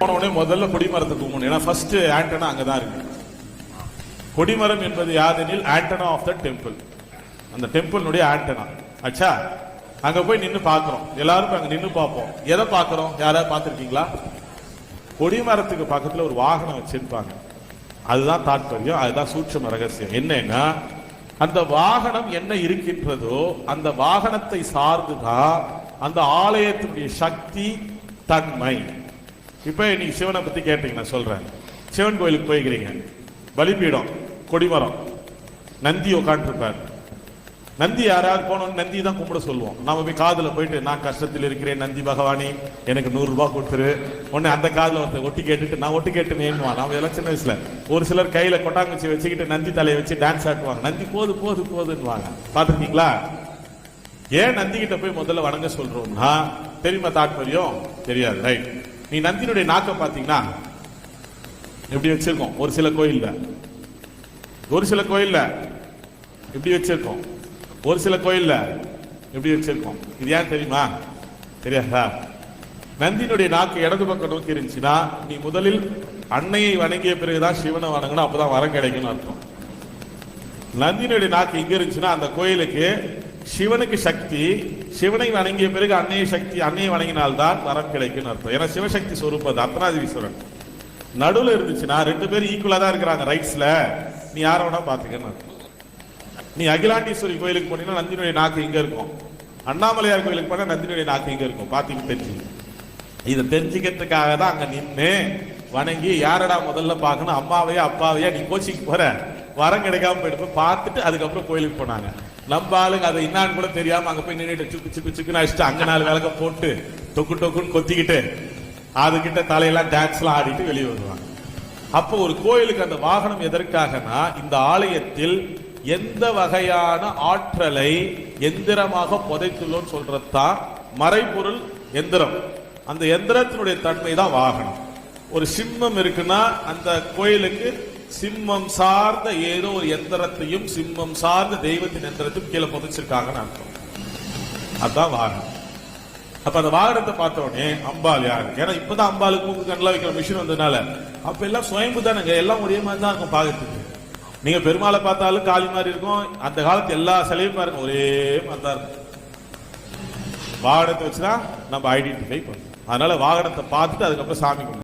போன உடனே முதல்ல கொடிமரத்தை கும்பிடணும் ஏன்னா ஃபர்ஸ்ட் ஆண்டனா அங்கே தான் இருக்கு. கொடிமரம் என்பது யாதெனில் ஆண்டனா ஆஃப் த டெம்பிள் அந்த டெம்பிளுடைய ஆண்டனா ஆச்சா அங்கே போய் நின்று பார்க்குறோம். எல்லாரும் அங்கே நின்று பார்ப்போம். எதை பார்க்குறோம்? யாராவது பார்த்துருக்கீங்களா? கொடிமரத்துக்கு பக்கத்தில் ஒரு வாகனம் வச்சிருப்பாங்க. அதுதான் தாற்பயம் அதுதான் சூட்சம ரகசியம். என்னன்னா அந்த வாகனம் என்ன இருக்கின்றதோ அந்த வாகனத்தை சார்ந்துதான் அந்த ஆலயத்தினுடைய சக்தி தன்மை. இப்போ நீங்கள் சிவனை பற்றி கேட்டீங்க நான் சொல்கிறேன் சிவன் கோயிலுக்கு போய்க்கிறீங்க. பலிபீடம் கொடிமரம் நந்தி உட்காந்துருப்பார் நந்தி யாராவது போனோம் நந்தி தான் கும்பிட சொல்லுவோம். நாம போய் காதில் போயிட்டு நான் கஷ்டத்தில் இருக்கிறேன் நந்தி பகவானி எனக்கு நூறுரூபா கொடுத்துரு. உடனே அந்த காதில் ஒருத்தர் ஒட்டி கேட்டுட்டு நான் ஒட்டி கேட்டு நேனுவான் நாம எல்லாம் சின்ன வயசில் ஒரு சிலர் கையில் கொட்டாங்குச்சி வச்சுக்கிட்டு நந்தி தலையை வச்சு டான்ஸ் ஆட்டுவாங்க. நந்தி போது போது போதுன்னுவாங்க. பார்த்துருக்கீங்களா? ஏன் நந்தி கிட்ட போய் முதல்ல வணங்க சொல்றோம்னா தெரியுமா தாற்பயம்? தெரியாது ரைட் நீ நந்தினுடைய நாக்கம் பார்த்தீங்கன்னா எப்படி வச்சிருக்கோம்? ஒரு சில கோயில்ல. ஒரு சில கோயில்ல எப்படி வச்சிருக்கோம்? ஒரு சில கோயில்ல எப்படி வச்சிருக்கோம்? இது ஏன் தெரியுமா? தெரியாதா? நந்தினுடைய நாக்கு இடது பக்கம் நோக்கி இருந்துச்சுன்னா நீ முதலில் அன்னையை வணங்கிய பிறகுதான் சிவனை வணங்கணும் அப்பதான் வரம் கிடைக்கும்னு அர்த்தம். நந்தினுடைய நாக்கு இங்க இருந்துச்சுன்னா அந்த கோயிலுக்கு சிவனுக்கு சக்தி சிவனை வணங்கிய பிறகு அன்னைய சக்தி அன்னையை வணங்கினால்தான் வரம் கிடைக்கும்னு அர்த்தம். ஏன்னா சிவசக்தி சொரூபம் அர்த்தநாதீஸ்வரன். நடுவில் இருந்துச்சுன்னா ரெண்டு பேரும் ஈக்குவலா தான் இருக்கிறாங்க ரைட்ஸ்ல நீ யார வேணா பாத்துக்கன்னு நீ அகிலாண்டீஸ்வரி கோயிலுக்கு போனீங்கன்னா நந்தினுடைய நாக்கு இங்க இருக்கும். அண்ணாமலையார் கோயிலுக்கு போனா நந்தினுடைய நாக்கு இங்க இருக்கும். பாத்தீங்க தெரிஞ்சு இதை தெரிஞ்சுக்கிறதுக்காக தான் அங்க நின்று வணங்கி யாரடா முதல்ல பார்க்கணும்? அம்மாவையா அப்பாவையா? நீ கோச்சிக்கு போற. வரம் கிடைக்காம போயிட்டு பார்த்துட்டு அதுக்கப்புறம் கோயிலுக்கு போனாங்க. நம்ம ஆளுங்க அதை என்னான்னு கூட தெரியாம அங்க போய் நின்றுட்டு சுக்கு சுக்கு சுக்குன்னு அடிச்சுட்டு அங்க நாலு விளக்க போட்டு டொக்கு டொக்குன்னு கொத்திக்கிட்டு அதுகிட்ட தலையெல்லாம் டான்ஸ்லாம் ஆடிட்டு வெளியே வருவாங்க. அப்போ ஒரு கோயிலுக்கு அந்த வாகனம் எதற்காகனா இந்த ஆலயத்தில் எந்த வகையான ஆற்றலை எந்திரமாக புதைத்துள்ளோன்னு சொல்றதுதான் மறைபொருள் எந்திரம். அந்த எந்திரத்தினுடைய தன்மை தான் வாகனம். ஒரு சிம்மம் இருக்குன்னா அந்த கோயிலுக்கு சிம்மம் சார்ந்த ஏதோ ஒரு எந்திரத்தையும் சிம்மம் சார்ந்த தெய்வத்தின் எந்திரத்தையும் கீழே புதைச்சிருக்காங்கன்னு அர்த்தம். அதான் வாகனம். அப்ப அந்த வாகனத்தை பார்த்த உடனே அம்பாள் யாரு? ஏன்னா இப்பதான் அம்பாளுக்கு மூக்கு கண்ணில் வைக்கிற மிஷின் வந்ததுனால அப்ப எல்லாம் சுயம்பு தானுங்க எல்லாம் ஒரே மாதிரி தான் இருக்கும் பாக்கிறதுக்கு நீங்க பெருமாளை பார்த்தாலும் காளி மாதிரி இருக்கும் அந்த காலத்து எல்லா சிலையும் பாருங்க ஒரே மாதிரி தான் இருக்கும். வாகனத்தை வச்சுதான் நம்ம ஐடென்டிஃபை பண்ணணும். அதனால வாகனத்தை பார்த்துட்டு அதுக்கப்புறம் சாமி